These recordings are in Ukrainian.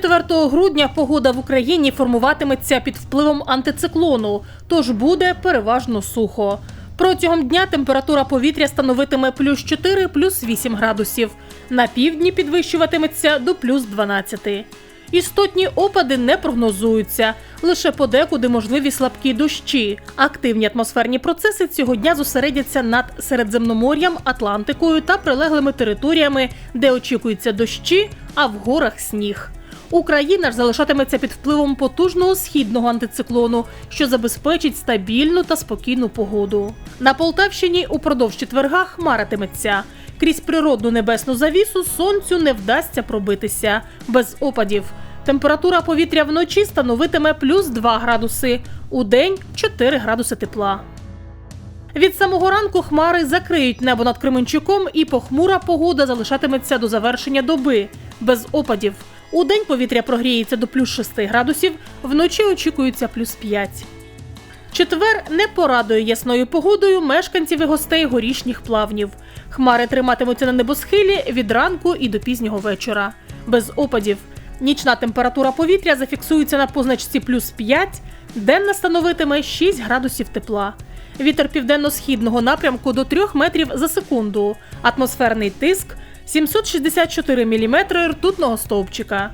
4 грудня погода в Україні формуватиметься під впливом антициклону, тож буде переважно сухо. Протягом дня температура повітря становитиме плюс 4, плюс 8 градусів. На півдні підвищуватиметься до плюс 12. Істотні опади не прогнозуються, лише подекуди можливі слабкі дощі. Активні атмосферні процеси цього дня зосередяться над Середземномор'ям, Атлантикою та прилеглими територіями, де очікуються дощі, а в горах сніг. Україна ж залишатиметься під впливом потужного східного антициклону, що забезпечить стабільну та спокійну погоду. На Полтавщині упродовж четверга хмаритиметься. Крізь природну небесну завісу сонцю не вдасться пробитися без опадів. Температура повітря вночі становитиме плюс 2 градуси, у день 4 градуси тепла. Від самого ранку хмари закриють небо над Кременчуком, і похмура погода залишатиметься до завершення доби без опадів. У день повітря прогріється до плюс 6 градусів, вночі очікується плюс 5. Четвер не порадує ясною погодою мешканців і гостей горішніх плавнів. Хмари триматимуться на небосхилі від ранку і до пізнього вечора. Без опадів. Нічна температура повітря зафіксується на позначці плюс 5, денна становитиме 6 градусів тепла. Вітер південно-східного напрямку до 3 метрів за секунду. Атмосферний тиск 764 мм ртутного стовпчика.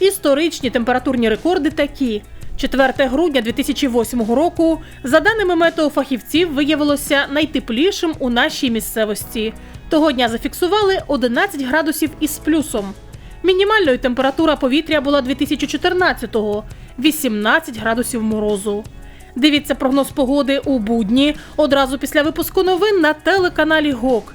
Історичні температурні рекорди такі. 4 грудня 2008 року, за даними метеофахівців, виявилося найтеплішим у нашій місцевості. Того дня зафіксували 11 градусів із плюсом. Мінімальною температура повітря була 2014-го – 18 градусів морозу. Дивіться прогноз погоди у будні одразу після випуску новин на телеканалі ГОК.